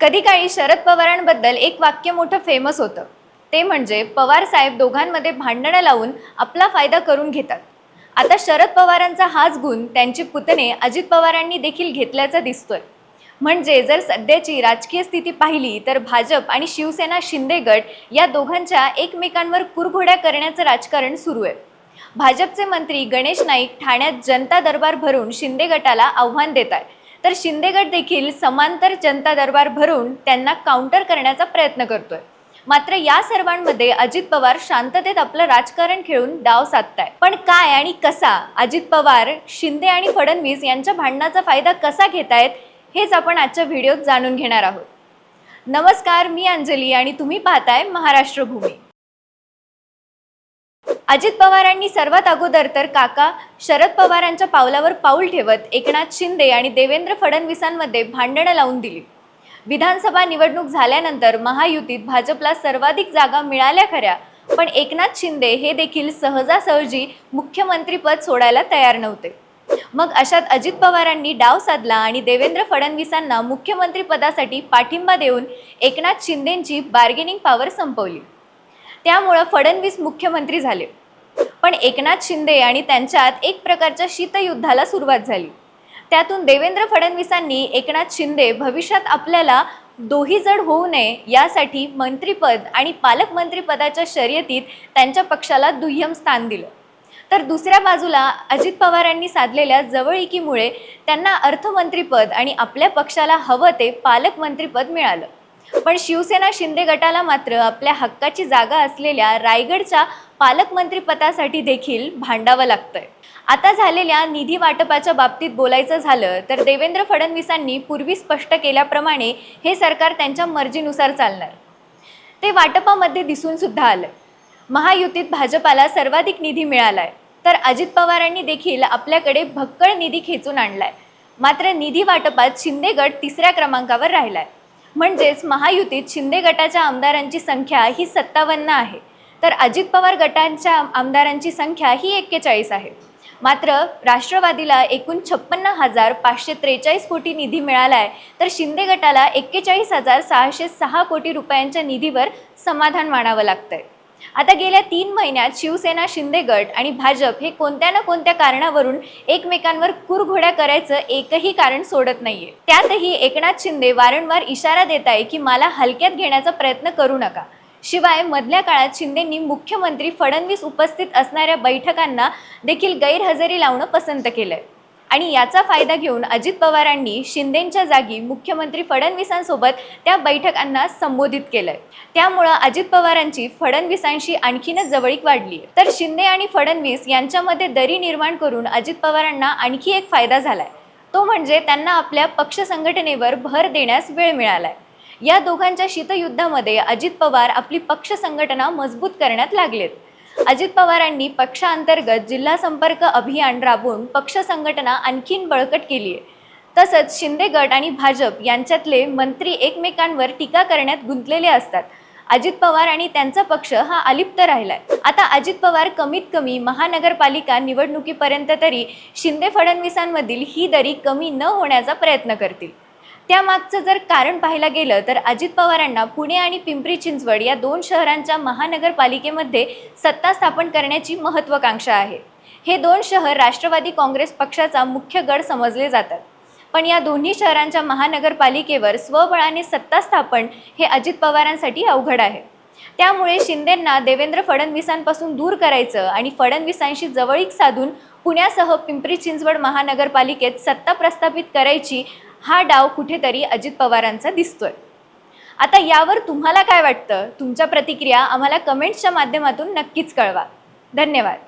कधी काळी शरद पवारांबद्दल एक वाक्य मोठं फेमस होतं. ते म्हणजे पवार साहेब दोघांमध्ये भांडणं लावून आपला फायदा करून घेतात. आता शरद पवारांचा हाच गुण त्यांची पुतणे अजित पवारांनी देखील घेतल्याचा दिसतोय. म्हणजे जर सध्याची राजकीय स्थिती पाहिली तर भाजप आणि शिवसेना शिंदे गट या दोघांच्या एकमेकांवर कुरघोड्या करण्याचं राजकारण सुरू आहे. भाजपचे मंत्री गणेश नाईक ठाण्यात जनता दरबार भरून शिंदे गटाला आव्हान देत आहेत तर शिंदेगड देखील समांतर जनता दरबार भरून त्यांना काउंटर करण्याचा प्रयत्न करतोय. मात्र या सर्वांमध्ये अजित पवार शांततेत आपलं राजकारण खेळून डाव साधताय. पण काय आणि कसा? अजित पवार शिंदे आणि फडणवीस यांच्या भांडणाचा फायदा कसा घेतायत हेच आपण आजच्या व्हिडिओत जाणून घेणार आहोत. नमस्कार मी अंजली आणि तुम्ही पाहताय महाराष्ट्र भूमी. अजित पवारांनी सर्वात अगोदर तर काका शरद पवारांच्या पावलावर पाऊल ठेवत एकनाथ शिंदे आणि देवेंद्र फडणवीसांमध्ये भांडणं लावून दिली. विधानसभा निवडणूक झाल्यानंतर महायुतीत भाजपला सर्वाधिक जागा मिळाल्या खऱ्या पण एकनाथ शिंदे हे देखील सहजासहजी मुख्यमंत्रीपद सोडायला तयार नव्हते. मग अशात अजित पवारांनी डाव साधला आणि देवेंद्र फडणवीसांना मुख्यमंत्रीपदासाठी पाठिंबा देऊन एकनाथ शिंदेंची बार्गेनिंग पॉवर संपवली. त्यामुळं फडणवीस मुख्यमंत्री झाले. पण एकनाथ शिंदे आणि त्यांच्यात एक प्रकारच्या शीतयुद्धाला सुरुवात झाली. त्यातून देवेंद्र फडणवीसांनी एकनाथ शिंदे भविष्यात आपल्याला दोही जड होऊ नये यासाठी मंत्रीपद आणि पालकमंत्रीपदाच्या शर्यतीत त्यांच्या पक्षाला दुय्यम स्थान दिलं. तर दुसऱ्या बाजूला अजित पवारांनी साधलेल्या जवळीकीमुळे त्यांना अर्थमंत्रीपद आणि आपल्या पक्षाला हवं ते पालकमंत्रीपद मिळालं. पण शिवसेना शिंदे गटाला मात्र आपल्या हक्काची जागा असलेल्या रायगडच्या पालकमंत्रीपदासाठी देखील भांडावं लागतंय. आता झालेल्या निधी वाटपाच्या बाबतीत बोलायचं झालं तर देवेंद्र फडणवीसांनी पूर्वी स्पष्ट केल्याप्रमाणे हे सरकार त्यांच्या मर्जीनुसार चालणार. ते वाटपामध्ये दिसून सुद्धा आलं महायुतीत भाजपाला सर्वाधिक निधी मिळालाय तर अजित पवारांनी देखील आपल्याकडे भक्कळ निधी खेचून आणलाय. मात्र निधी वाटपात शिंदे गट तिसऱ्या क्रमांकावर राहिलाय. म्हणजेच महायुतीत शिंदे गटाच्या आमदारांची संख्या ही सत्तावन्न आहे. तर अजित पवार गटांच्या आमदारांची संख्या ही एक्केचाळीस आहे. मात्र राष्ट्रवादीला एकूण छप्पन्न हजार पाचशे त्रेचाळीस कोटी निधी मिळाला आहे तर शिंदे गटाला एक्केचाळीस हजार सहाशे सहा कोटी रुपयांच्या निधीवर समाधान मानावं लागतंय. आता गेल्या तीन महिन्यात शिवसेना शिंदे गट आणि भाजप हे कोणत्या ना कोणत्या कारणावरून एकमेकांवर कुरघोड्या करायचं एकही कारण सोडत नाहीये. त्यातही एकनाथ शिंदे वारंवार इशारा देत आहे की मला हलक्यात घेण्याचा प्रयत्न करू नका. शिवाय मधल्या काळात शिंदेंनी मुख्यमंत्री फडणवीस उपस्थित असणाऱ्या बैठकांना देखील गैरहजेरी लावणं पसंत केलंय. आणि याचा फायदा घेऊन अजित पवारांनी शिंदेंच्या जागी मुख्यमंत्री फडणवीसांसोबत त्या बैठकांना संबोधित केलंय. त्यामुळं अजित पवारांची फडणवीसांशी आणखीनच जवळीक वाढली तर शिंदे आणि फडणवीस यांच्यामध्ये दरी निर्माण करून अजित पवारांना आणखी एक फायदा झालाय. तो म्हणजे त्यांना आपल्या पक्ष संघटनेवर भर देण्यास वेळ मिळालाय. या दोघांच्या शीतयुद्धामध्ये अजित पवार आपली पक्ष संघटना मजबूत करण्यात लागलेत. अजित पवारांनी पक्षांतर्गत जिल्हा संपर्क अभियान राबवून पक्ष संघटना आणखीन बळकट केली आहे तसंच शिंदे गट आणि भाजप यांच्यातले मंत्री एकमेकांवर टीका करण्यात गुंतलेले असतात. अजित पवार आणि त्यांचा पक्ष हा अलिप्त राहिलाय. आता अजित पवार कमीत कमी महानगरपालिका निवडणुकीपर्यंत तरी शिंदे फडणवीसांमधील ही दरी कमी न होण्याचा प्रयत्न करतील. त्यामागचं जर कारण पाहायला गेलं तर अजित पवारांना पुणे आणि पिंपरी चिंचवड या दोन शहरांच्या महानगरपालिकेमध्ये सत्ता स्थापन करण्याची महत्त्वाकांक्षा आहे. हे दोन शहर राष्ट्रवादी काँग्रेस पक्षाचा मुख्य गड समजले जातात. पण या दोन्ही शहरांच्या महानगरपालिकेवर स्वबळाने सत्ता स्थापन हे अजित पवारांसाठी अवघड आहे. त्यामुळे शिंदेंना देवेंद्र फडणवीसांपासून दूर करायचं आणि फडणवीसांशी जवळीक साधून पुण्यासह पिंपरी चिंचवड महानगरपालिकेत सत्ता प्रस्थापित करायची हा डाव कुठेतरी अजित पवारांचा दिसतोय. आता यावर तुम्हाला काय वाटतं? तुमच्या प्रतिक्रिया आम्हाला कमेंट्सच्या माध्यमातून नक्कीच कळवा. धन्यवाद.